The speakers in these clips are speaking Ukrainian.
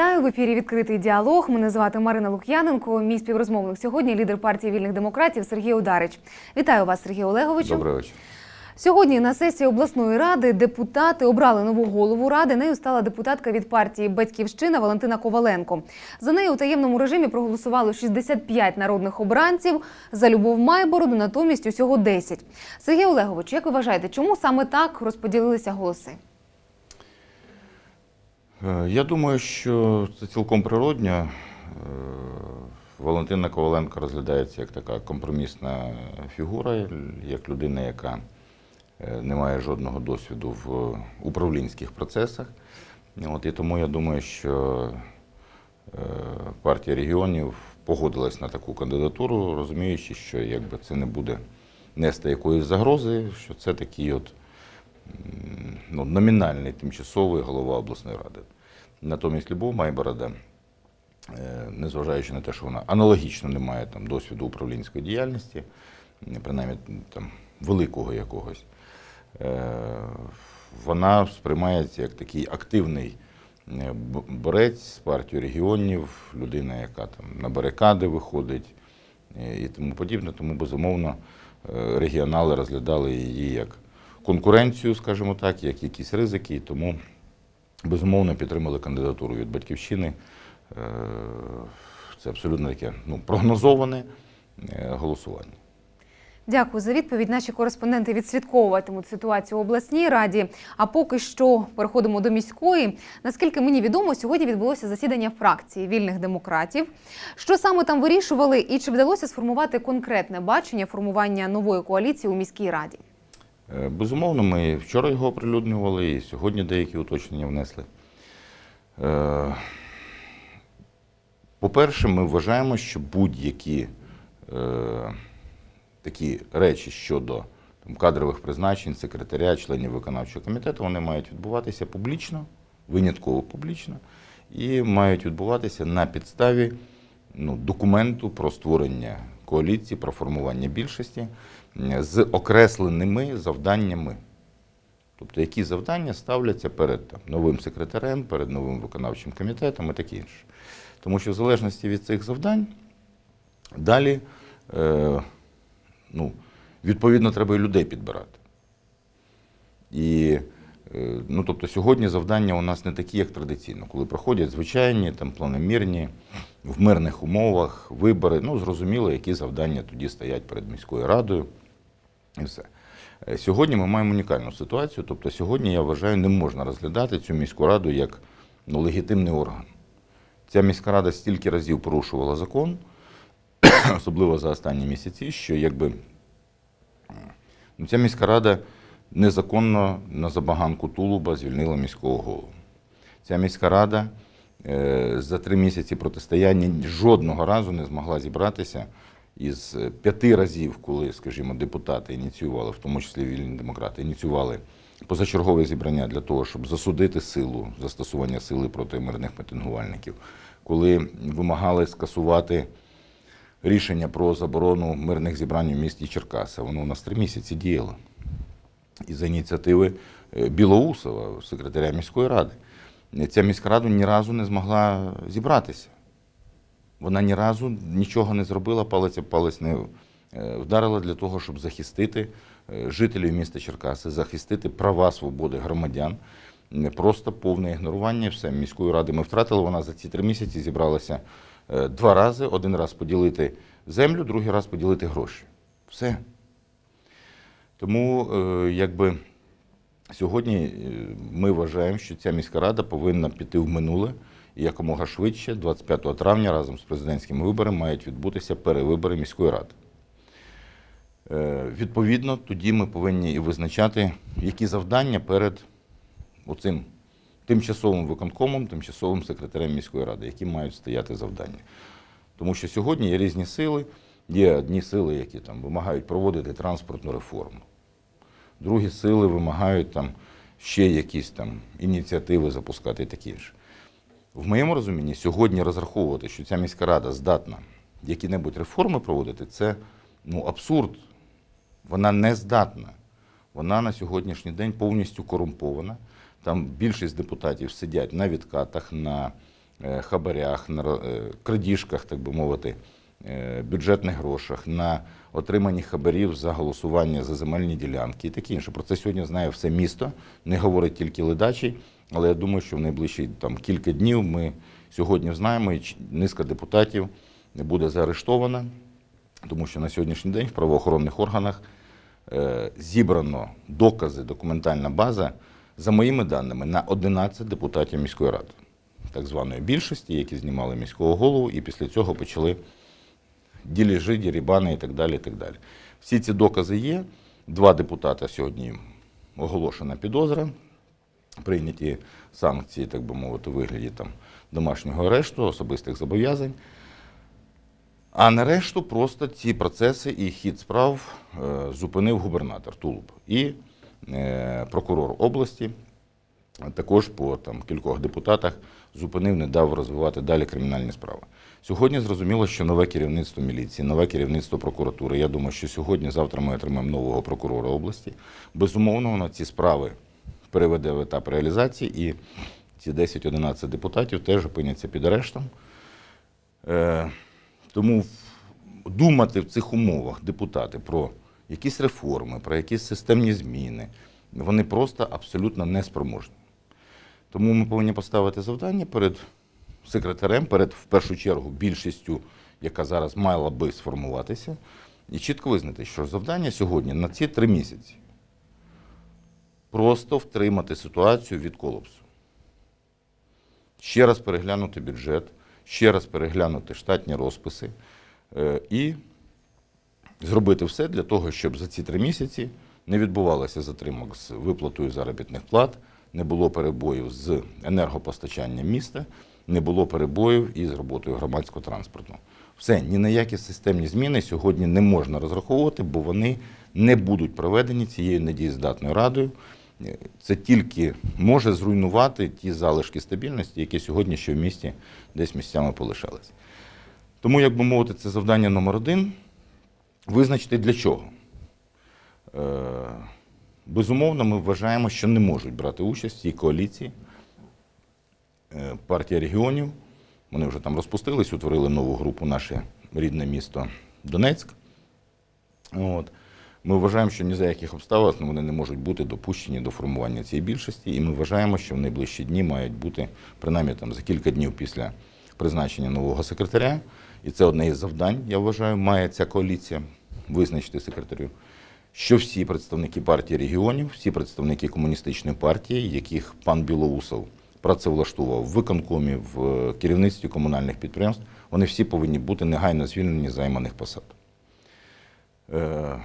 Вітаю в ефірі Відкритий діалог. Мене звати Марина Лук'яненко. Мій співрозмовник сьогодні лідер партії вільних демократів Сергій Ударич. Вітаю вас, Сергій Олеговичу. Добрий вечір. Сьогодні на сесії обласної ради депутати обрали нову голову ради. Нею стала депутатка від партії Батьківщина Валентина Коваленко. За нею у таємному режимі проголосували 65 народних обранців. За Любов Майбороду натомість усього 10. Сергій Олегович, як ви вважаєте, чому саме так розподілилися голоси? Е, Я думаю, що це цілком природньо. Е, Валентина Коваленко розглядається як така компромісна фігура, як людина, яка е, не має жодного досвіду в управлінських процесах. От, і тому я думаю, що партія регіонів погодилась на таку кандидатуру, розуміючи, що якби це не буде нести якоїсь загрози, що це такий от ну, номінальний тимчасовий голова обласної ради. Натомість Любов Майборода, е, незважаючи на те, що вона аналогічно не має там, досвіду управлінської діяльності, принаймні там, великого якогось, е, вона сприймається як такий активний е, борець з партією регіонів, людина, яка там на барикади виходить і тому подібне. Тому, безумовно, регіонали розглядали її як конкуренцію, скажімо так, як якісь ризики, і тому безумовно підтримали кандидатуру від батьківщини. Е, Це абсолютно таке ну, прогнозоване е, голосування. Дякую за відповідь. Наші кореспонденти відслідковуватимуть ситуацію у обласній раді. А поки що переходимо до міської. Наскільки мені відомо, сьогодні відбулося засідання фракції вільних демократів. Що саме там вирішували, і чи вдалося сформувати конкретне бачення формування нової коаліції у міській раді? Е, Безумовно, ми вчора його оприлюднювали і сьогодні деякі уточнення внесли. Е, По-перше, ми вважаємо, що будь-які е, такі речі щодо там, кадрових призначень, секретаря, членів виконавчого комітету, вони мають відбуватися публічно, винятково публічно, і мають відбуватися на підставі ну, документу про створення коаліції, про формування більшості з окресленими завданнями. Тобто, які завдання ставляться перед там, новим секретарем, перед новим виконавчим комітетом і таке інше. Тому що в залежності від цих завдань далі е, ну, відповідно треба і людей підбирати. І ну, тобто, сьогодні завдання у нас не такі, як традиційно, коли проходять звичайні, там, планомірні, в мирних умовах вибори. Ну, зрозуміло, які завдання тоді стоять перед міською радою. І все. Е, Сьогодні ми маємо унікальну ситуацію. Тобто, сьогодні, я вважаю, не можна розглядати цю міську раду як ну, легітимний орган. Ця міська рада стільки разів порушувала закон, особливо за останні місяці, що якби ну, ця міська рада незаконно на забаганку Тулуба звільнила міського голову. Ця міська рада е, за три місяці протистояння жодного разу не змогла зібратися із п'яти разів, коли, скажімо, депутати ініціювали, в тому числі вільні демократи, ініціювали позачергове зібрання для того, щоб засудити силу, застосування сили проти мирних мітингувальників, коли вимагали скасувати рішення про заборону мирних зібрань у місті Черкаса. Воно у нас три місяці діяло. І за ініціативи е, Білоусова, секретаря міської ради. Ця міська рада ні разу не змогла зібратися. Вона ні разу нічого не зробила, палець палець не е, вдарила для того, щоб захистити е, жителів міста Черкаси, захистити права свободи громадян. Не Просто повне ігнорування все. Міської ради ми втратили. Вона за ці три місяці зібралася два рази: один раз поділити землю, другий раз поділити гроші. Все. Тому, е, якби сьогодні е, ми вважаємо, що ця міська рада повинна піти в минуле і якомога швидше, 25 травня, разом з президентськими виборами, мають відбутися перевибори міської ради. Е, Відповідно, тоді ми повинні і визначати, які завдання перед оцим тимчасовим виконкомом, тимчасовим секретарем міської ради, які мають стояти завдання. Тому що сьогодні є різні сили, є одні сили, які там вимагають проводити транспортну реформу. Другі сили вимагають там ще якісь там ініціативи запускати і таке інше. В моєму розумінні, сьогодні розраховувати, що ця міська рада здатна які-небудь реформи проводити, це ну, абсурд. Вона не здатна. Вона на сьогоднішній день повністю корумпована. Там більшість депутатів сидять на відкатах, на е, хабарях, на е, крадіжках, так би мовити, е, бюджетних грошах, на отриманні хабарів за голосування за земельні ділянки і таке інше. Про це сьогодні знає все місто, не говорить тільки ледачий, але я думаю, що в найближчі там, кілька днів ми сьогодні знаємо, і низка депутатів буде заарештована, тому що на сьогоднішній день в правоохоронних органах е, зібрано докази, документальна база, за моїми даними, на 11 депутатів міської ради, так званої більшості, які знімали міського голову, і після цього почали діліжі, дірібани і так далі. І так далі. Всі ці докази є. Два депутата сьогодні оголошена підозра, прийняті санкції, так би мовити, у вигляді там, домашнього арешту, особистих зобов'язань. А на решту просто ці процеси і хід справ е, зупинив губернатор Тулуб і е, прокурор області. Також по там, кількох депутатах зупинив, не дав розвивати далі кримінальні справи. Сьогодні зрозуміло, що нове керівництво міліції, нове керівництво прокуратури. Я думаю, що сьогодні, завтра ми отримаємо нового прокурора області. Безумовно, воно ці справи переведе в етап реалізації, і ці 10-11 депутатів теж опиняться під арештом. Е, тому думати в цих умовах депутати про якісь реформи, про якісь системні зміни, вони просто абсолютно неспроможні. Тому ми повинні поставити завдання перед секретарем, перед в першу чергу більшістю, яка зараз мала би сформуватися, і чітко визнати, що завдання сьогодні на ці три місяці просто втримати ситуацію від колапсу. Ще раз переглянути бюджет, ще раз переглянути штатні розписи е, і зробити все для того, щоб за ці три місяці не відбувалося затримок з виплатою заробітних плат, не було перебоїв з енергопостачанням міста, не було перебоїв із роботою громадського транспорту. Все, ні на які системні зміни сьогодні не можна розраховувати, бо вони не будуть проведені цією недієздатною радою. Е, Це тільки може зруйнувати ті залишки стабільності, які сьогодні ще в місті десь місцями полишалися. Тому, як би мовити, це завдання номер один визначити для чого. Е, Безумовно, ми вважаємо, що не можуть брати участь в цій коаліції. Е, Партія регіонів, вони вже там розпустились, утворили нову групу наше рідне місто Донецьк. От. Ми вважаємо, що ні за яких обставин вони не можуть бути допущені до формування цієї більшості, і ми вважаємо, що в найближчі дні мають бути, принаймні там, за кілька днів після призначення нового секретаря, і це одне із завдань, я вважаю, має ця коаліція визначити секретарю, що всі представники партії регіонів, всі представники комуністичної партії, яких пан Білоусов працевлаштував в виконкомі, в е, керівництві комунальних підприємств, вони всі повинні бути негайно звільнені з займаних посад. Е,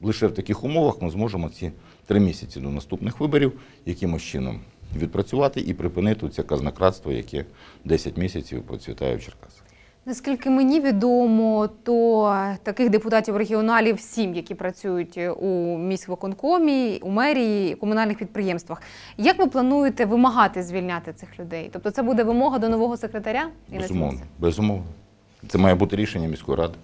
Лише в таких умовах ми зможемо ці три місяці до наступних виборів якимось чином відпрацювати і припинити це казнократство, яке 10 місяців процвітає в Черкасах. Наскільки мені відомо, то таких депутатів регіоналів сім, які працюють у міськвиконкомі, у мерії, комунальних підприємствах. Як ви плануєте вимагати звільняти цих людей? Тобто це буде вимога до нового секретаря? І Безумовно, безумовно. Це має бути рішення міської ради.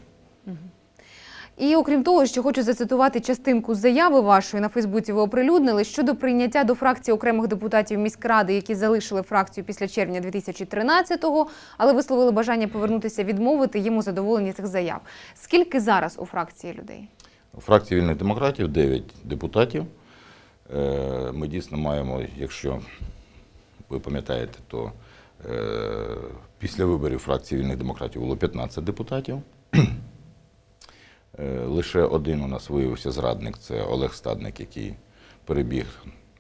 І окрім того, що хочу зацитувати частинку заяви вашої на Фейсбуці, ви оприлюднили щодо прийняття до фракції окремих депутатів міськради, які залишили фракцію після червня 2013-го, але висловили бажання повернутися, відмовити їм у задоволенні цих заяв. Скільки зараз у фракції людей? У фракції вільних демократів 9 депутатів. Е, Ми дійсно маємо, якщо ви пам'ятаєте, то е, після виборів фракції вільних демократів було 15 депутатів. Е, Лише один у нас виявився зрадник це Олег Стадник, який перебіг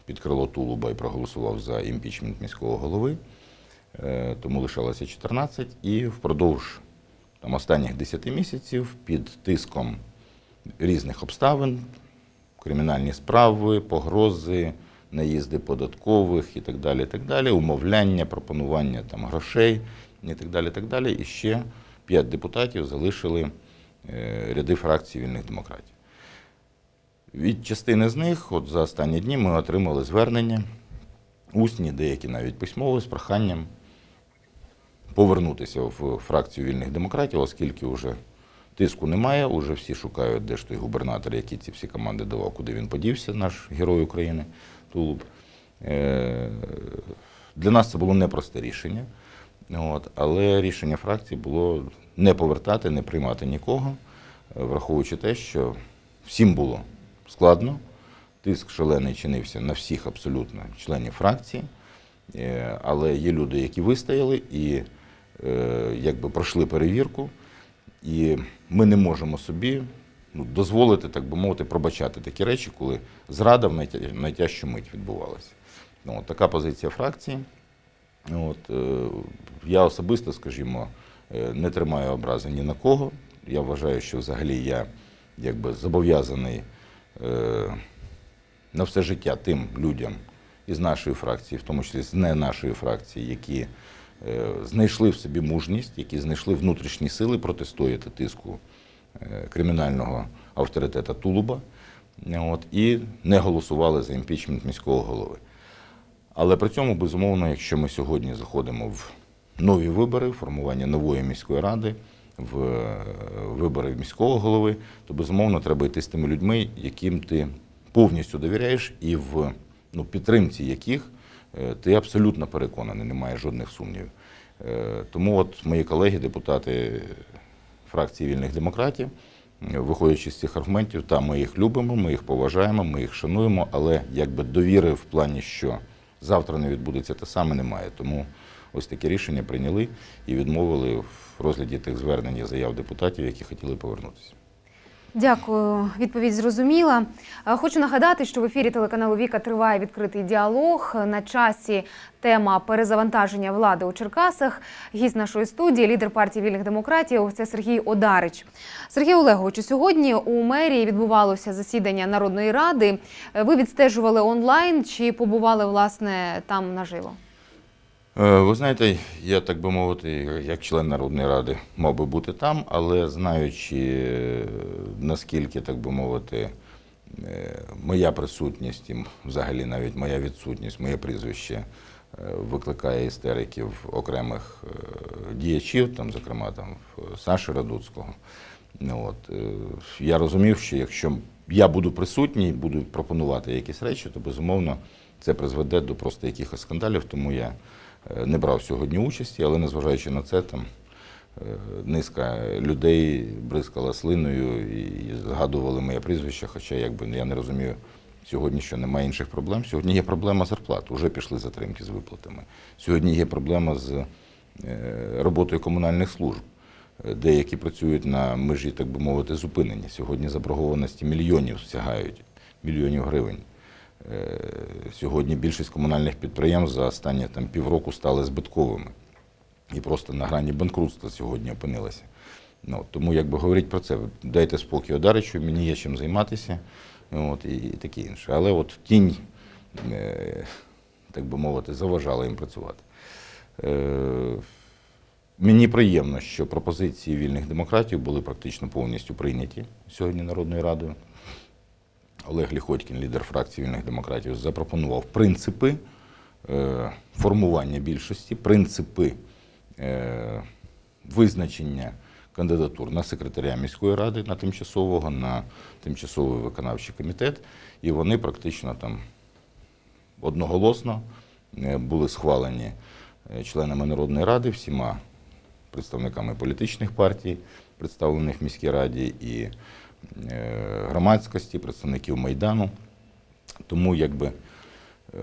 під крило Тулуба і проголосував за імпічмент міського голови. Е, Тому лишалося 14. І впродовж там, останніх 10 місяців під тиском різних обставин, кримінальні справи, погрози, наїзди податкових і так далі, і так далі, умовляння, пропонування там, грошей і так далі, і так далі. І ще п'ять депутатів залишили ряди фракції вільних демократів. Від частини з них, от за останні дні, ми отримали звернення, усні, деякі навіть письмові, з проханням повернутися в фракцію вільних демократів, оскільки вже тиску немає, уже всі шукають, де ж той губернатор, який ці всі команди давав, куди він подівся, наш герой України Тулуб. Е, Для нас це було непросте рішення, от, але рішення фракції було не повертати, не приймати нікого, е, враховуючи те, що всім було складно, тиск шалений чинився на всіх абсолютно членів фракції, Е, але є люди, які вистояли і е, якби пройшли перевірку, і ми не можемо собі ну, дозволити, так би мовити, пробачати такі речі, коли зрада в найтя- найтяжчу мить відбувалася. Ну, от така позиція фракції. От, е, я особисто, скажімо, е, не тримаю образи ні на кого. Я вважаю, що взагалі я якби зобов'язаний е, на все життя тим людям із нашої фракції, в тому числі з не нашої фракції, які знайшли в собі мужність, які знайшли внутрішні сили протистояти тиску кримінального авторитета Тулуба, от, і не голосували за імпічмент міського голови. Але при цьому, безумовно, якщо ми сьогодні заходимо в нові вибори, формування нової міської ради, в е, вибори міського голови, то безумовно треба йти з тими людьми, яким ти повністю довіряєш, і в ну, підтримці яких е, ти абсолютно переконаний, немає жодних сумнівів. Е, Тому от мої колеги, депутати фракції вільних демократів, виходячи з цих аргументів, та ми їх любимо, ми їх поважаємо, ми їх шануємо, але якби довіри в плані, що завтра не відбудеться те саме, немає. Тому ось таке рішення прийняли і відмовили в розгляді тих звернень і заяв депутатів, які хотіли повернутися. Дякую, відповідь зрозуміла. Е, Хочу нагадати, що в ефірі телеканалу Віка триває відкритий діалог. На часі тема перезавантаження влади у Черкасах. Гість нашої студії, лідер партії вільних демократів, це Сергій Одарич. Сергій Олеговичу, сьогодні у мерії відбувалося засідання Народної ради. Е, Ви відстежували онлайн чи побували власне там наживо? Е, Ви знаєте, я так би мовити, як член Народної ради мав би бути там, але знаючи е, наскільки, так би мовити, е, моя присутність, і взагалі навіть моя відсутність, моє прізвище викликає істериків окремих діячів, там, зокрема там Саші Радуцького. Ну, От, я розумів, що якщо я буду присутній, буду пропонувати якісь речі, то безумовно це призведе до просто якихось скандалів, тому я не брав сьогодні участі, але незважаючи на це, там е, низка людей бризкала слиною і згадували моє прізвище, хоча якби я не розумію. Сьогодні що немає інших проблем. Сьогодні є проблема зарплат. Уже пішли затримки з виплатами. Сьогодні є проблема з е, роботою комунальних служб. Е, Деякі працюють на межі, так би мовити, зупинення. Сьогодні заборгованості мільйонів сягають, мільйонів гривень. Сьогодні більшість комунальних підприємств за останні там, півроку стали збитковими і просто на грані банкрутства сьогодні опинилися. Ну, тому якби говорить про це, дайте спокій Одаричу, мені є чим займатися, от, і, і таке інше. Але от тінь, е, так би мовити, заважала їм працювати. Е, Мені приємно, що пропозиції вільних демократів були практично повністю прийняті сьогодні Народною Радою. Олег Ліходькін, лідер фракції вільних демократів, запропонував принципи е, формування більшості, принципи е, визначення кандидатур на секретаря міської ради, на тимчасового, на тимчасовий виконавчий комітет. І вони практично там одноголосно е, були схвалені членами Народної ради, всіма представниками політичних партій, представлених в міській раді, і громадськості, представників Майдану. Тому якби е,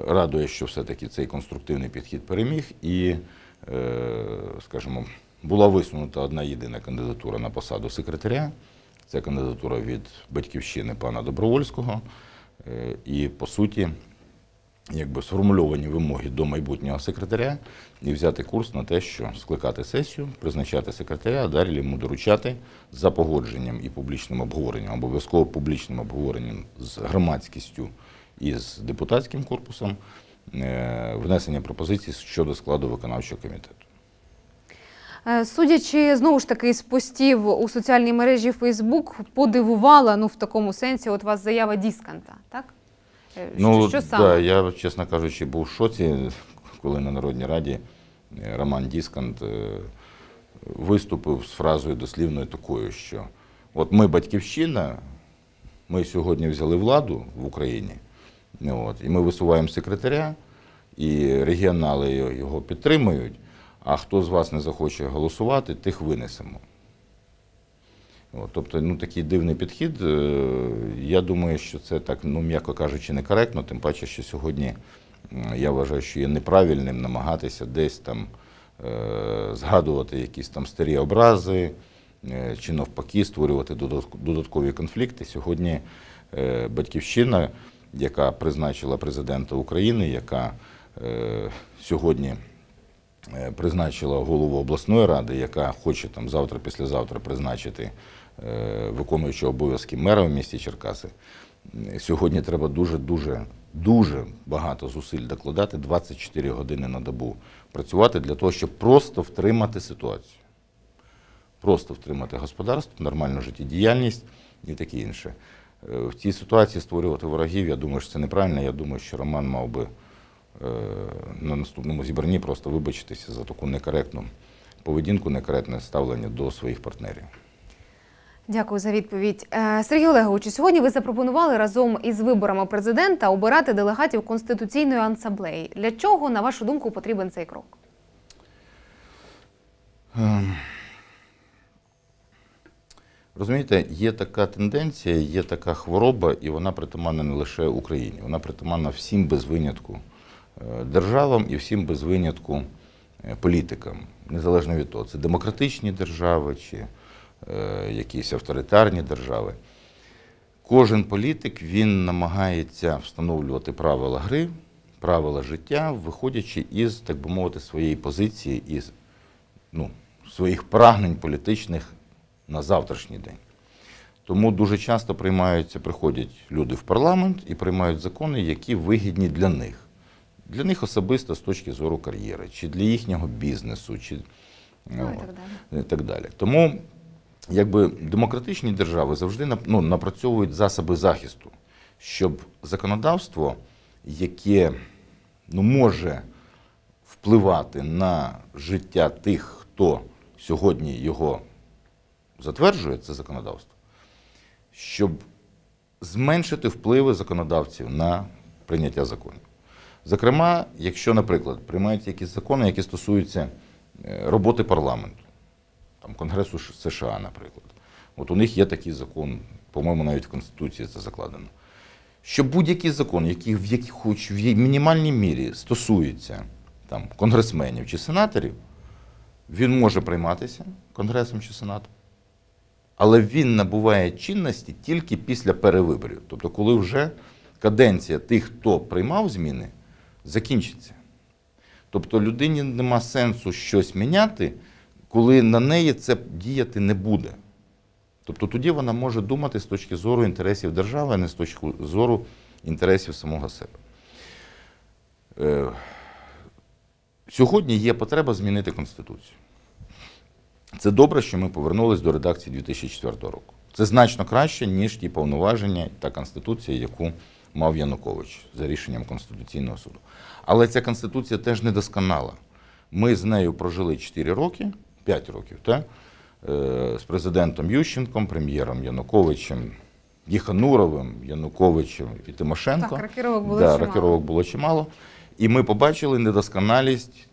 радує, що все-таки цей конструктивний підхід переміг, і, е, скажімо, була висунута одна єдина кандидатура на посаду секретаря. Це кандидатура від батьківщини пана Добровольського. Е, І по суті, якби сформульовані вимоги до майбутнього секретаря і взяти курс на те, що скликати сесію, призначати секретаря, а далі йому доручати за погодженням і публічним обговоренням, обов'язково публічним обговоренням з громадськістю і з депутатським корпусом е, внесення пропозицій щодо складу виконавчого комітету. Е, Судячи знову ж таки з постів у соціальній мережі Фейсбук, подивувала ну в такому сенсі, от вас заява Дісканта, так? Е, Ну, що саме? да, я, чесно кажучи, був в шоці, коли на Народній Раді е, Роман Діскант е, виступив з фразою дослівною такою, що от ми батьківщина, ми сьогодні взяли владу в Україні, от, і ми висуваємо секретаря, і регіонали його підтримують, а хто з вас не захоче голосувати, тих винесемо. Тобто, ну, такий дивний підхід. Е, Я думаю, що це так, ну, м'яко кажучи, некоректно, тим паче, що сьогодні я вважаю, що є неправильним намагатися десь там е, згадувати якісь там старі образи, е, чи навпаки створювати додаткові конфлікти. Сьогодні батьківщина, яка призначила президента України, яка сьогодні призначила голову обласної ради, яка хоче там завтра, післязавтра призначити виконуючого обов'язки мера в місті Черкаси. Сьогодні треба дуже, дуже, дуже багато зусиль докладати, 24 години на добу працювати для того, щоб просто втримати ситуацію. Просто втримати господарство, нормальну життєдіяльність і таке інше. Е, В цій ситуації створювати ворогів, я думаю, що це неправильно. Я думаю, що Роман мав би е, на наступному зібранні просто вибачитися за таку некоректну поведінку, некоректне ставлення до своїх партнерів. Дякую за відповідь. Е, Сергій Олеговичу, сьогодні ви запропонували разом із виборами президента обирати делегатів Конституційної асамблеї. Для чого, на вашу думку, потрібен цей крок? Ем. Розумієте, є така тенденція, є така хвороба, і вона притаманна не лише Україні, вона притаманна всім без винятку е, державам і всім без винятку е, політикам, незалежно від того, це демократичні держави чи якісь авторитарні держави. Кожен політик він намагається встановлювати правила гри, правила життя, виходячи із, так би мовити, своєї позиції, із ну, своїх прагнень політичних на завтрашній день. Тому дуже часто приймаються, приходять люди в парламент і приймають закони, які вигідні для них. Для них особисто з точки зору кар'єри, чи для їхнього бізнесу, чи Ну, і і так далі. Тому якби демократичні держави завжди ну, напрацьовують засоби захисту, щоб законодавство, яке ну, може впливати на життя тих, хто сьогодні його затверджує, це законодавство, щоб зменшити впливи законодавців на прийняття законів. Зокрема, якщо, наприклад, приймаються якісь закони, які стосуються е, роботи парламенту, там, Конгресу США, наприклад. От у них є такий закон, по-моєму, навіть в Конституції це закладено. Що будь-який закон, який в якій хоч в мінімальній мірі стосується там, конгресменів чи сенаторів, він може прийматися Конгресом чи Сенатом. Але він набуває чинності тільки після перевиборів. Тобто, коли вже каденція тих, хто приймав зміни, закінчиться. Тобто людині нема сенсу щось міняти, коли на неї це діяти не буде. Тобто тоді вона може думати з точки зору інтересів держави, а не з точки зору інтересів самого себе. Е, Сьогодні є потреба змінити Конституцію. Це добре, що ми повернулись до редакції 2004 року. Це значно краще, ніж ті повноваження та Конституція, яку мав Янукович за рішенням Конституційного суду. Але ця Конституція теж недосконала. Ми з нею прожили 4 роки, 5 років, так? Е, з президентом Ющенком, прем'єром Януковичем, Єхануровим, Януковичем і Тимошенко. Так, рокировок було да, чимало. рокировок було чимало. І ми побачили недосконалість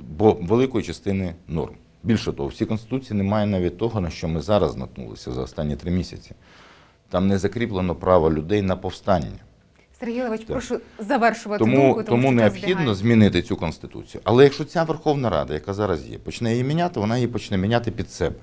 бо великої частини норм. Більше того, в цій конституції немає навіть того, на що ми зараз наткнулися за останні три місяці. Там не закріплено право людей на повстання. Сергій Олегович, прошу завершувати Тому, думку, тому, що час необхідно збігає. змінити цю конституцію. Але якщо ця Верховна Рада, яка зараз є, почне її міняти, вона її почне міняти під себе.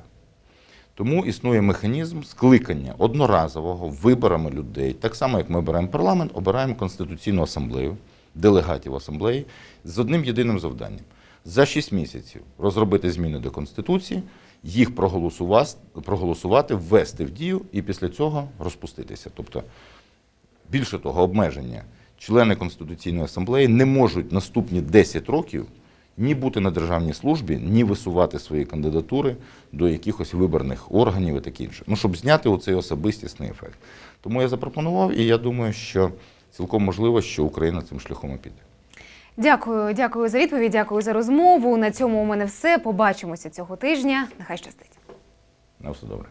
Тому існує механізм скликання одноразового виборами людей, так само як ми обираємо парламент, обираємо конституційну асамблею, делегатів асамблеї з одним єдиним завданням: за 6 місяців розробити зміни до конституції, їх проголосувати, проголосувати, ввести в дію і після цього розпуститися. Тобто Більше того, обмеження. Члени Конституційної асамблеї не можуть наступні 10 років ні бути на державній службі, ні висувати свої кандидатури до якихось виборних органів і таке інше. Ну, щоб зняти оцей особистісний ефект. Тому я запропонував, і я думаю, що цілком можливо, що Україна цим шляхом і піде. Дякую, дякую за відповідь, дякую за розмову. На цьому у мене все. Побачимося цього тижня. Нехай щастить. На все добре.